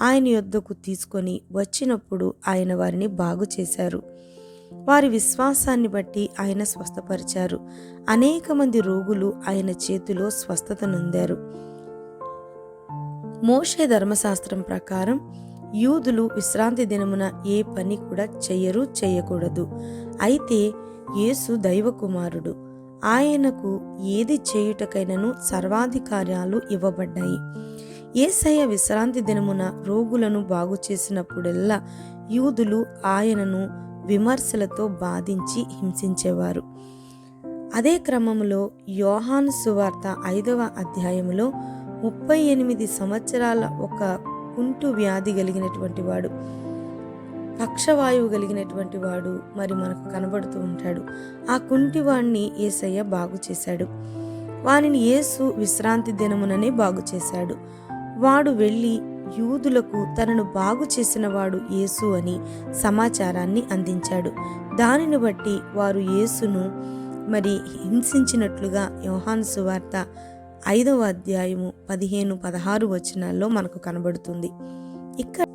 ఆయన యొద్దకు తీసుకొని వచ్చినప్పుడు ఆయన వారిని బాగు చేశారు. వారి విశ్వాసాన్ని బట్టి ఆయన స్వస్థపరిచారు. అనేక మంది రోగులు ఆయన చేతిలో స్వస్థత నొందారు. మోషే ధర్మశాస్త్రం ప్రకారం యూదులు విశ్రాంతి దినమున ఏ పని కూడా చెయ్యరు చేయకూడదు అయితే యేసు దైవకుమారుడు. ఆయనకు ఏది చేయుటకైనను సర్వాధికార్యాలు ఇవ్వబడ్డాయి. ఏసయ్య విశ్రాంతి దినమున రోగులను బాగు చేసినప్పుడెల్లా యూదులు ఆయనను విమర్శలతో బాధించి హింసించేవారు. అదే క్రమంలో యోహాను సువార్త ఐదవ అధ్యాయంలో ముప్పై ఎనిమిది సంవత్సరాల ఒక కుంటు వ్యాధి కలిగినటువంటి వాడు పక్షవాయువు కలిగినటువంటి వాడు మరి మనకు కనబడుతూ ఉంటాడు. ఆ కుంటివాణ్ణి ఏసయ్య బాగు చేశాడు. వానిని యేసు విశ్రాంతి దినముననే బాగు చేశాడు. వాడు వెళ్ళి యూదులకు తనను బాగు చేసినవాడు యేసు అని సమాచారాన్ని అందించాడు. దానిని బట్టి వారు యేసును మరి హింసించినట్లుగా యోహాను సువార్త ఐదవ అధ్యాయము పదిహేను పదహారు వచనాల్లో మనకు కనబడుతుంది. ఇక్కడ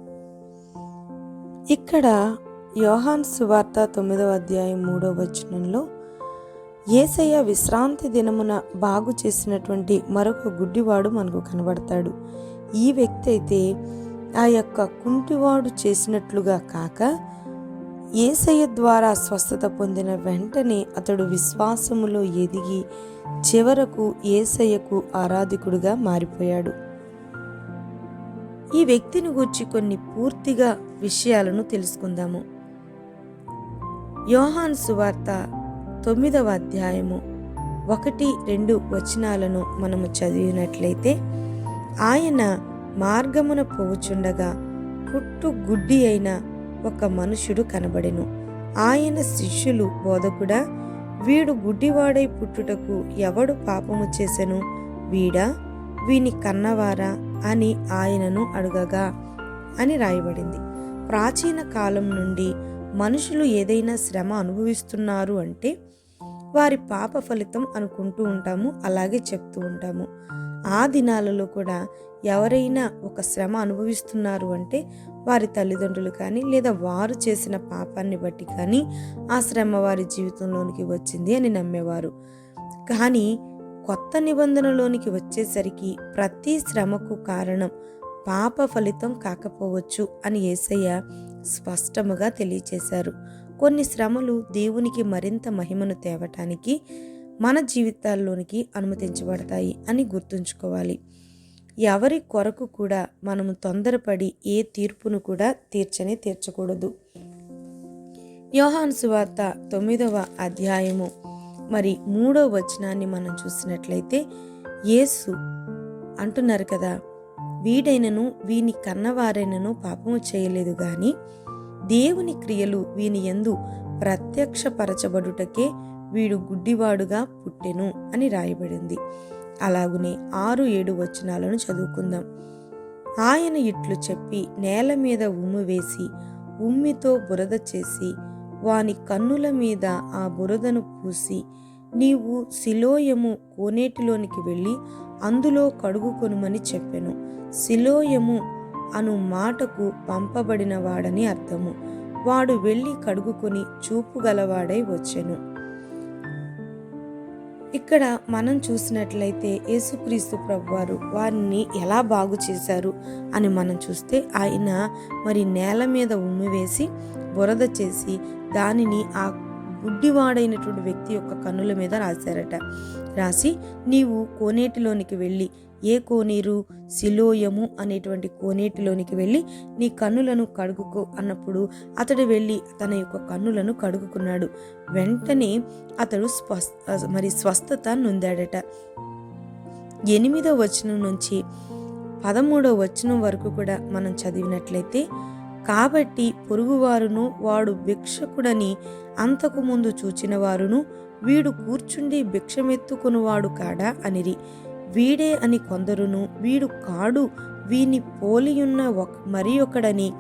ఇక్కడ యోహాన్ సువార్త తొమ్మిదవ అధ్యాయం మూడవ వచనంలో ఏసయ్య విశ్రాంతి దినమున బాగు చేసినటువంటి మరొక గుడ్డివాడు మనకు కనబడతాడు. ఈ వ్యక్తి అయితే ఆ యొక్క కుంటివాడు చేసినట్లుగా కాక ఏసయ్య ద్వారా స్వస్థత పొందిన వెంటనే అతడు విశ్వాసములో ఎదిగి చివరకు ఏసయ్యకు ఆరాధికుడుగా మారిపోయాడు. ఈ వ్యక్తిని గూర్చి కొన్ని పూర్తిగా విషయాలను తెలుసుకుందాము. యోహాన్ సువార్త తొమ్మిదవ అధ్యాయము ఒకటి రెండు వచనాలను మనము చదివినట్లయితే ఆయన మార్గమున పోవుచుండగా పుట్టు గుడ్డి అయిన ఒక మనుషుడు కనబడెను. ఆయన శిష్యులు బోధకుడా వీడు గుడ్డివాడై పుట్టుటకు ఎవడు పాపము చేసెను? వీడా వీని కన్నవారా అని ఆయనను అడుగగా అని రాయబడింది. ప్రాచీన కాలం నుండి మనుషులు ఏదైనా శ్రమ అనుభవిస్తున్నారు అంటే వారి పాప ఫలితం అనుకుంటూ ఉంటాము అలాగే చెప్తూ ఉంటాము. ఆ దినాలలో కూడా ఎవరైనా ఒక శ్రమ అనుభవిస్తున్నారు అంటే వారి తల్లిదండ్రులు కానీ లేదా వారు చేసిన పాపాన్ని బట్టి కానీ ఆ శ్రమ వారి జీవితంలోనికి వచ్చింది అని నమ్మేవారు. కానీ కొత్త నిబంధనలోనికి వచ్చేసరికి ప్రతి శ్రమకు కారణం పాప ఫలితం కాకపోవచ్చు అని ఏసయ్య స్పష్టముగా తెలియచేశారు. కొన్ని శ్రమలు దేవునికి మరింత మహిమను తేవటానికి మన జీవితాల్లోనికి అనుమతించబడతాయి అని గుర్తుంచుకోవాలి. ఎవరి కొరకు కూడా మనము తొందరపడి ఏ తీర్పును కూడా తీర్చని తీర్చకూడదు. యోహాను సువార్త తొమ్మిదవ అధ్యాయము. మరి మూడవ వచనాన్ని మనం చూసినట్లయితే యేసు అంటున్నారు కదా వీడైనను వీని కన్నవారైనను పాపము చేయలేదు గాని దేవుని క్రియలు వీని ఎందు ప్రత్యక్షపరచబడుటకే వీడు గుడ్డివాడుగా పుట్టెను అని రాయబడింది. అలాగునే ఆరు ఏడు వచనాలను చదువుకుందాం. ఆయన ఇట్లు చెప్పి నేల మీద ఉమ్ము వేసి ఉమ్మితో బురద చేసి వాని కన్నుల మీద ఆ బురదను పూసి నీవు శిలోయము కోనేటిలోనికి వెళ్ళి అందులో కడుగుకొనుమని చెప్పెను. శిలోయము అను మాటకు పంపబడిన వాడని అర్థము. వాడు వెళ్ళి కడుగుకొని చూపు గలవాడై వచ్చెను. ఇక్కడ మనం చూసినట్లయితే యేసుక్రీస్తు ప్రభువారు వారిని ఎలా బాగు చేశారు అని మనం చూస్తే ఆయన మరి నేల మీద ఉమ్మి వేసి బురద చేసి దానిని ఆ గుడ్డివాడైనటువంటి వ్యక్తి యొక్క కన్నుల మీద రాశారట. రాసి నీవు కోనేటిలోనికి వెళ్ళి ఏ కోనేరు? సిలోయము అనేటువంటి కోనేటిలోనికి వెళ్ళి నీ కన్నులను కడుగుకో అన్నప్పుడు అతడు వెళ్ళి తన యొక్క కన్నులను కడుగుకున్నాడు. వెంటనే అతడు స్వస్థ మరి స్వస్థత నొందాడట. ఎనిమిదో వచనం నుంచి పదమూడో వచనం వరకు కూడా మనం చదివినట్లయితే కాబట్టి పొరుగువారును వాడు భిక్షకుడని అంతకుముందు చూచిన వారును వీడు కూర్చుండి భిక్షమెత్తుకునివాడు కాడా అనిరి. వీడే అని కొందరును వీడు కాడు వీని పోలియున్న ఒక మరి ఒకడని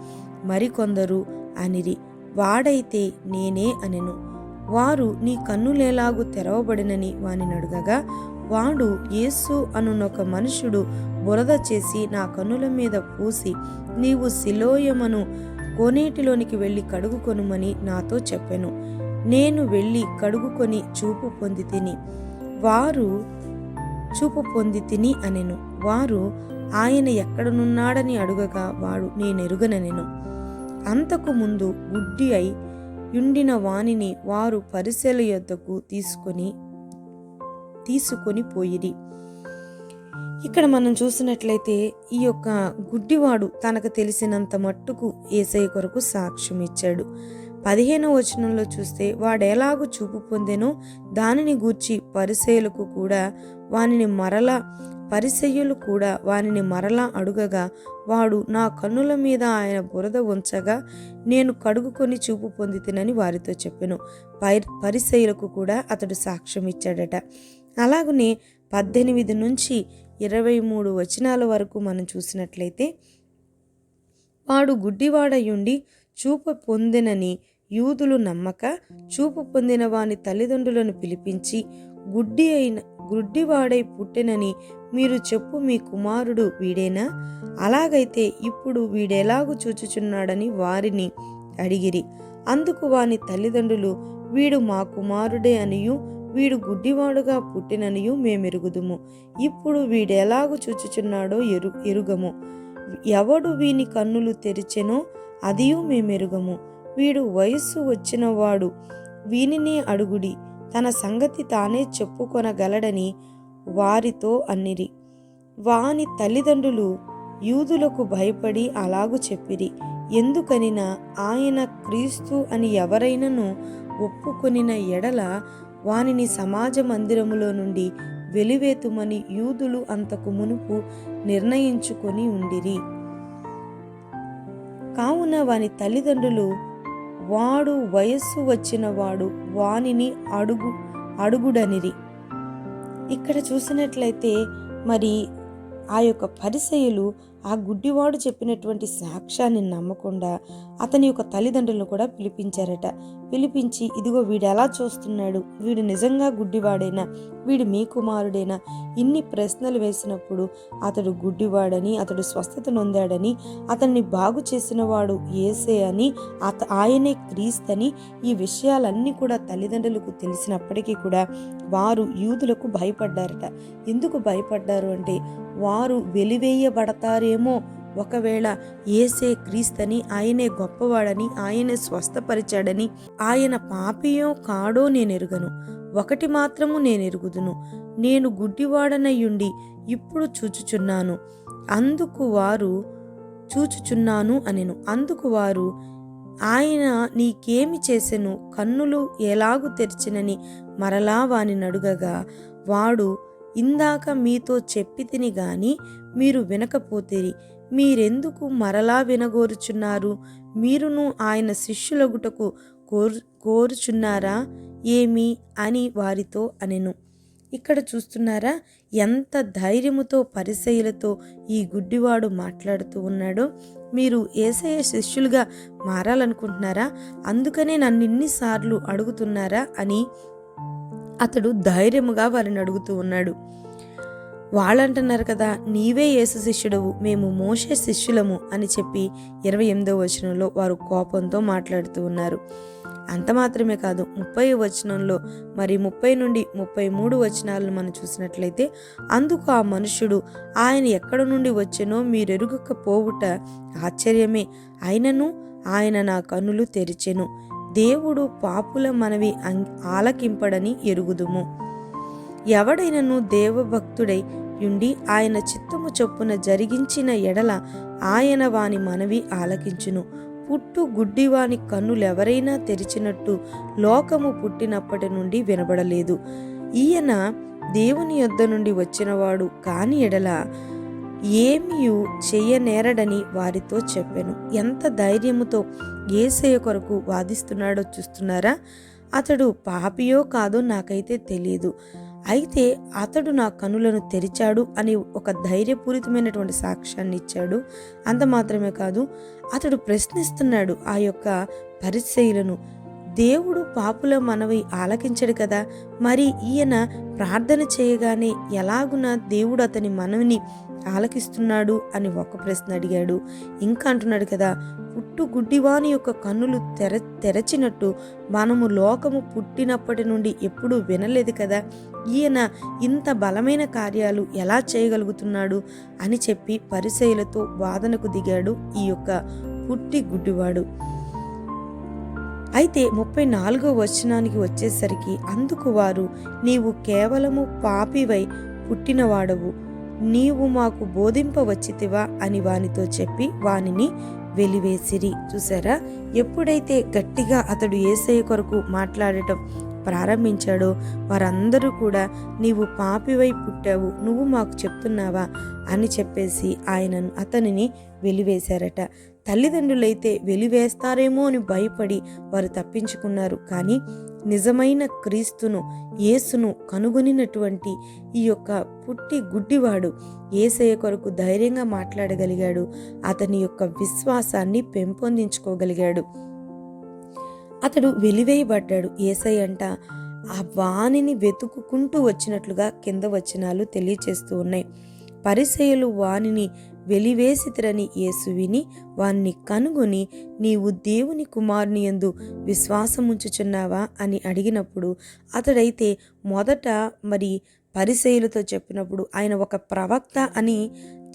మరికొందరు అనిరి. వాడైతే నేనే అనెను. వారు నీ కన్నులేలాగు తెరవబడినని వాని అడుగగా వాడు యేసు అనునొక మనుషుడు బురద చేసి నా కన్నుల మీద పూసి నీవు శిలోయమను కోనేటిలోనికి వెళ్ళి కడుగుకొనుమని నాతో చెప్పెను. నేను వెళ్ళి కడుగుకొని చూపు పొంది తిని. వారు చూపు పొంది తిని అనెను. వారు ఆయన ఎక్కడనున్నాడని అడుగగా వాడు నేనెరుగనెను అంతకు ముందు గుడ్డి అయి యుండిన వానిని వారు పరిశీల యొద్దకు తీసుకొని తీసుకొని పోయిరి. ఇక్కడ మనం చూసినట్లయితే ఈ యొక్క గుడ్డివాడు తనకు తెలిసినంత మట్టుకు ఏసై కొరకు సాక్ష్యం ఇచ్చాడు పదిహేను వచనంలో చూస్తే వాడెలాగూ చూపు పొందెనో దానిని గూర్చి పరిసేయులకు కూడా వానిని మరలా పరిసయ్యులు కూడా వానిని మరలా అడుగగా వాడు నా కన్నుల మీద ఆయన బురద ఉంచగా నేను కడుగుకొని చూపు పొందితినని వారితో చెప్పాను. పై పరిసయ్యులకు కూడా అతడు సాక్ష్యం ఇచ్చాడట. అలాగనే పద్దెనిమిది నుంచి ఇరవై మూడు వచనాల వరకు మనం చూసినట్లయితే వాడు గుడ్డివాడయుండి చూపు పొందినని యూదులు నమ్మక చూపు పొందిన వాని తల్లిదండ్రులను పిలిపించి గుడ్డి అయిన గుడ్డివాడై పుట్టెనని మీరు చెప్పు మీ కుమారుడు వీడేనా? అలాగైతే ఇప్పుడు వీడెలాగు చూచుచున్నాడని వారిని అడిగిరి. అందుకు వాని తల్లిదండ్రులు వీడు మా కుమారుడే అనియు వీడు గుడ్డివాడుగా పుట్టిననియు మేమెరుగుదుము. ఇప్పుడు వీడెలాగు చూచుచున్నాడో ఎరు ఎరుగము. ఎవడు వీని కన్నులు తెరిచెనో అదియు మేమెరుగము. వీడు వయస్సు వచ్చినవాడు. వీనినే అడుగుడి. తన సంగతి తానే చెప్పుకొనగలడని వారితో అన్నిరి. వాని తల్లిదండ్రులు యూదులకు భయపడి అలాగు చెప్పిరి. ఎందుకనినా ఆయన క్రీస్తు అని ఎవరైనను ఒప్పుకొనిన ఎడల వానిని సమాజ మందిరములో నుండి వెలివేతుమని యూదులు అంతకు మునుపు నిర్ణయించుకొని ఉండిరి. కావున వాని తల్లిదండ్రులు వాడు వయస్సు వచ్చిన వాడు వానిని అడుగు అడుగుడనిరి. ఇక్కడ చూసినట్లయితే మరి ఆ యొక్క పరిసయులు ఆ గుడ్డివాడు చెప్పినటువంటి సాక్ష్యాన్ని నమ్మకుండా అతని యొక్క తల్లిదండ్రులను కూడా పిలిపించారట. పిలిపించి ఇదిగో వీడు ఎలా చూస్తున్నాడు? వీడు నిజంగా గుడ్డివాడేనా? వీడు మీ కుమారుడేనా? ఇన్ని ప్రశ్నలు వేసినప్పుడు అతడు గుడ్డివాడని అతడు స్వస్థత నొందాడని అతన్ని బాగు చేసినవాడు ఏసే అని అత ఆయనే క్రీస్తని ఈ విషయాలన్నీ కూడా తల్లిదండ్రులకు తెలిసినప్పటికీ కూడా వారు యూదులకు భయపడ్డారట. ఎందుకు భయపడ్డారు అంటే వారు వెలివేయబడతారేమో ఒకవేళ ఏసే క్రీస్తని ఆయనే గొప్పవాడని ఆయనే స్వస్థపరిచాడని ఆయన పాపియో కాడో నేనెరుగను. ఒకటి మాత్రము నేనెరుగుదును. నేను గుడ్డివాడనయ్యుండి ఇప్పుడు చూచుచున్నాను. అందుకు వారు చూచుచున్నాను అనెను. అందుకు వారు ఆయన నీకేమి చేసెను? కన్నులు ఎలాగు తెరిచినని మరలా వాని నడుగగా వాడు ఇందాక మీతో చెప్పి తిని గాని మీరు వినకపోతేరి. మీరెందుకు మరలా వినగోరుచున్నారు? మీరును ఆయన శిష్యులగుటకు కోరు కోరుచున్నారా? ఏమి? అని వారితో అనెను. ఇక్కడ చూస్తున్నారా? ఎంత ధైర్యముతో పరిసయులతో ఈ గుడ్డివాడు మాట్లాడుతూ ఉన్నాడో? మీరు ఏసయ శిష్యులుగా మారాలనుకుంటున్నారా? అందుకనే నన్ను ఇన్నిసార్లు అడుగుతున్నారా? అని అతడు ధైర్యముగా వారిని అడుగుతూ ఉన్నాడు. వాళ్ళంటున్నారు కదా నీవే యేసు శిష్యుడవు మేము మోసే శిష్యులము అని చెప్పి ఇరవై ఎనిమిదో వచనంలో వారు కోపంతో మాట్లాడుతూ ఉన్నారు. అంత మాత్రమే కాదు ముప్పై వచనంలో మరి ముప్పై నుండి ముప్పై మూడు వచనాలను మనం చూసినట్లయితే అందుకు ఆ మనుషుడు ఆయన ఎక్కడ నుండి వచ్చెనో మీరెరుగకపోవుట ఆశ్చర్యమే. ఆయనను ఆయన నా కన్నులు తెరిచెను. దేవుడు పాపుల మనవి ఆలకింపడని ఎరుగుదుము. ఎవడైనను దేవభక్తుడై యుండి ఆయన చిత్తము చొప్పున జరిగించిన ఎడల ఆయన వాని మనవి ఆలకించును. పుట్టు గుడ్డివాని కన్నులెవరైనా తెరిచినట్టు లోకము పుట్టినప్పటి నుండి వినబడలేదు. ఈయన దేవుని యొద్ద నుండి వచ్చినవాడు కాని ఎడల ఏమియు చెయ్యనేరడని వారితో చెప్పాను. ఎంత ధైర్యముతో ఏసయ కొరకు వాదిస్తున్నాడో చూస్తున్నారా? అతడు పాపియో కాదో నాకైతే తెలియదు అయితే అతడు నా కనులను తెరిచాడు అని ఒక ధైర్యపూరితమైనటువంటి సాక్ష్యాన్ని ఇచ్చాడు. అంత మాత్రమే కాదు అతడు ప్రశ్నిస్తున్నాడు ఆ యొక్క పరిచయులను. దేవుడు పాపుల మనవి ఆలకించడు కదా మరి ఈయన ప్రార్థన చేయగానే ఎలాగున దేవుడు అతని మనవిని ఆలకిస్తున్నాడు అని ఒక ప్రశ్న అడిగాడు. ఇంకా అంటున్నాడు కదా పుట్టు గుడ్డివాని యొక్క కన్నులు తెర తెరచినట్టు మనము లోకము పుట్టినప్పటి నుండి ఎప్పుడూ వినలేదు కదా? ఈయన ఇంత బలమైన కార్యాలు ఎలా చేయగలుగుతున్నాడు? అని చెప్పి పరిచయులతో వాదనకు దిగాడు ఈ యొక్క పుట్టి గుడ్డివాడు అయితే ముప్పై నాలుగో వచనానికి వచ్చేసరికి అందుకు వారు నీవు కేవలము పాపివై పుట్టినవాడవు. నీవు మాకు బోధింపవచ్చితివా? అని వానితో చెప్పి వానిని వెలివేసిరి. చూసారా ఎప్పుడైతే గట్టిగా అతడు ఏసయ్య కొరకు మాట్లాడటం ప్రారంభించాడో వారందరూ కూడా నీవు పాపివై పుట్టావు నువ్వు మాకు చెప్తున్నావా? అని చెప్పేసి ఆయనను అతనిని వెలివేశారట. తల్లిదండ్రులైతే వెలివేస్తారేమో అని భయపడి వారు తప్పించుకున్నారు. కానీ నిజమైన క్రీస్తును యేసును కనుగొనినటువంటి ఈ యొక్క పుట్టి గుడ్డివాడు ఏసయ్య కొరకు ధైర్యంగా మాట్లాడగలిగాడు. అతని యొక్క విశ్వాసాన్ని పెంపొందించుకోగలిగాడు. అతడు వెలివేయబడ్డాడు. ఏసై అంట ఆ వాణిని వెతుకుకుంటూ వచ్చినట్లుగా కింద వచనాలు తెలియచేస్తూ ఉన్నాయి. పరిసయలు వానిని వెలివేసితరని యేసు విని వాణ్ణి కనుగొని నీవు దేవుని కుమారుని ఎందు విశ్వాసముంచుచున్నావా? అని అడిగినప్పుడు అతడైతే మొదట మరి పరిశైలతో చెప్పినప్పుడు ఆయన ఒక ప్రవక్త అని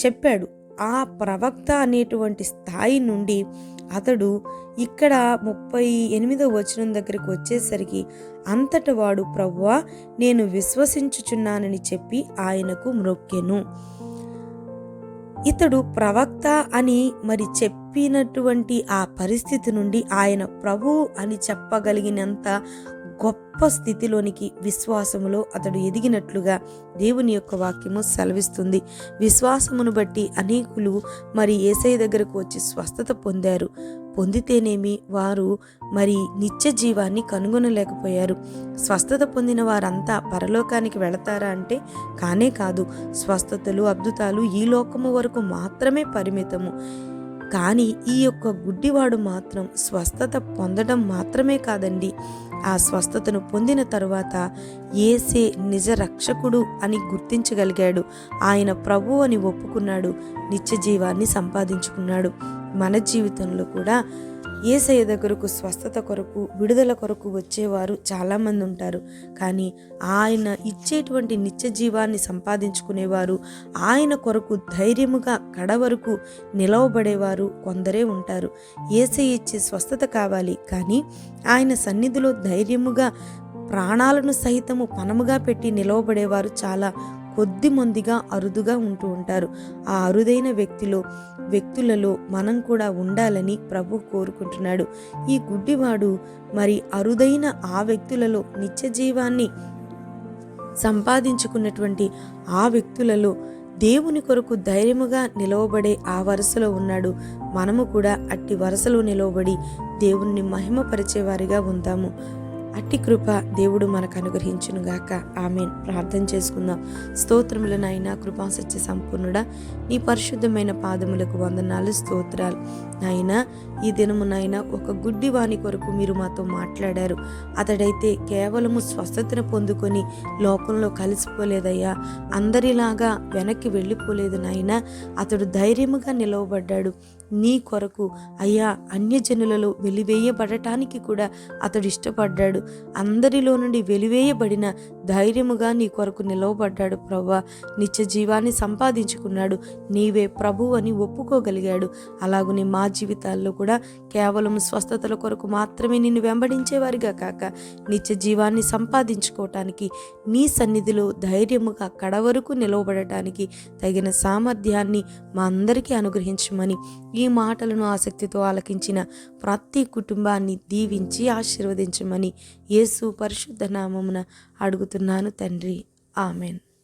చెప్పాడు. ఆ ప్రవక్త అనేటువంటి స్థాయి నుండి అతడు ఇక్కడ ముప్పై ఎనిమిదో వచనం దగ్గరికి వచ్చేసరికి అంతట వాడు ప్రవ్వా నేను విశ్వసించుచున్నానని చెప్పి ఆయనకు మ్రొక్కెను. ఇతడు ప్రవక్త అని మరి చెప్పినటువంటి ఆ పరిస్థితి నుండి ఆయన ప్రభు అని చెప్పగలిగినంత గొప్ప స్థితిలోనికి విశ్వాసములో అతడు ఎదిగినట్లుగా దేవుని యొక్క వాక్యము సెలవిస్తుంది. విశ్వాసమును బట్టి అనేకులు మరి ఏసై దగ్గరకు వచ్చి స్వస్థత పొందారు. పొందితేనేమి? వారు మరి నిత్య జీవాన్ని కనుగొనలేకపోయారు. స్వస్థత పొందిన వారంతా పరలోకానికి వెళతారా అంటే కానే కాదు. స్వస్థతలు అద్భుతాలు ఈ లోకము వరకు మాత్రమే పరిమితము. కానీ ఈ యొక్క గుడ్డివాడు మాత్రం స్వస్థత పొందడం మాత్రమే కాదండి. ఆ స్వస్థతను పొందిన తరువాత ఏసే నిజ రక్షకుడు అని గుర్తించగలిగాడు. ఆయన ప్రభు అని ఒప్పుకున్నాడు. నిత్య జీవాన్ని సంపాదించుకున్నాడు. మన జీవితంలో కూడా ఏసయ్య దగ్గరకు స్వస్థత కొరకు విడుదల కొరకు వచ్చేవారు చాలామంది ఉంటారు. కానీ ఆయన ఇచ్చేటువంటి నిత్య జీవాన్ని సంపాదించుకునేవారు ఆయన కొరకు ధైర్యముగా కడ వరకు నిలవబడేవారు కొందరే ఉంటారు. ఏసయ్య ఇచ్చే స్వస్థత కావాలి. కానీ ఆయన సన్నిధిలో ధైర్యముగా ప్రాణాలను సహితము పనముగా పెట్టి నిలవబడేవారు చాలా కొద్ది మందిగా అరుదుగా ఉంటూ ఉంటారు. ఆ అరుదైన వ్యక్తిలో వ్యక్తులలో మనం కూడా ఉండాలని ప్రభు కోరుకుంటున్నాడు. ఈ గుడ్డివాడు మరి అరుదైన ఆ వ్యక్తులలో నిత్య జీవాన్ని సంపాదించుకున్నటువంటి ఆ వ్యక్తులలో దేవుని కొరకు ధైర్యముగా నిలవబడే ఆ వరుసలో ఉన్నాడు. మనము కూడా అట్టి వరుసలో నిలవబడి దేవుణ్ణి మహిమపరిచేవారిగా ఉందాము అట్టి కృప దేవుడు మనకు అనుగ్రహించునుగాక. ఆమెన్. ప్రార్థన చేసుకుందాం. స్తోత్రములనైనా కృపా సత్య సంపూర్ణుడా నీ పరిశుద్ధమైన పాదములకు వందనాలు స్తోత్రాలు. నాయనా ఈ దినమునైనా ఒక గుడ్డి వాణి కొరకు మీరు మాతో మాట్లాడారు. అతడైతే కేవలము స్వస్థతను పొందుకొని లోకంలో కలిసిపోలేదయ్యా. అందరిలాగా వెనక్కి వెళ్ళిపోలేదు నాయన. అతడు ధైర్యముగా నిలవబడ్డాడు. నీ కొరకు అయ్యా అన్యజనులలో వెలివేయబడటానికి కూడా అతడు ఇష్టపడ్డాడు. అందరిలో నుండి వెలివేయబడిన ధైర్యముగా నీ కొరకు నిలవబడ్డాడు ప్రభా నిత్య జీవాన్ని సంపాదించుకున్నాడు. నీవే ప్రభు అని ఒప్పుకోగలిగాడు. అలాగనే మా జీవితాల్లో కూడా కేవలం స్వస్థతల కొరకు మాత్రమే నిన్ను వెంబడించేవారిగా కాక నిత్య జీవాన్ని సంపాదించుకోవటానికి నీ సన్నిధిలో ధైర్యముగా కడవరకు నిలవబడటానికి తగిన సామర్థ్యాన్ని మా అందరికీ అనుగ్రహించమని ఈ మాటలను ఆసక్తితో ఆలకించిన ప్రతి కుటుంబాన్ని దీవించి ఆశీర్వదించమని యేసు పరిశుద్ధ నామమున అడుగుతున్నాను తండ్రి. ఆమెన్.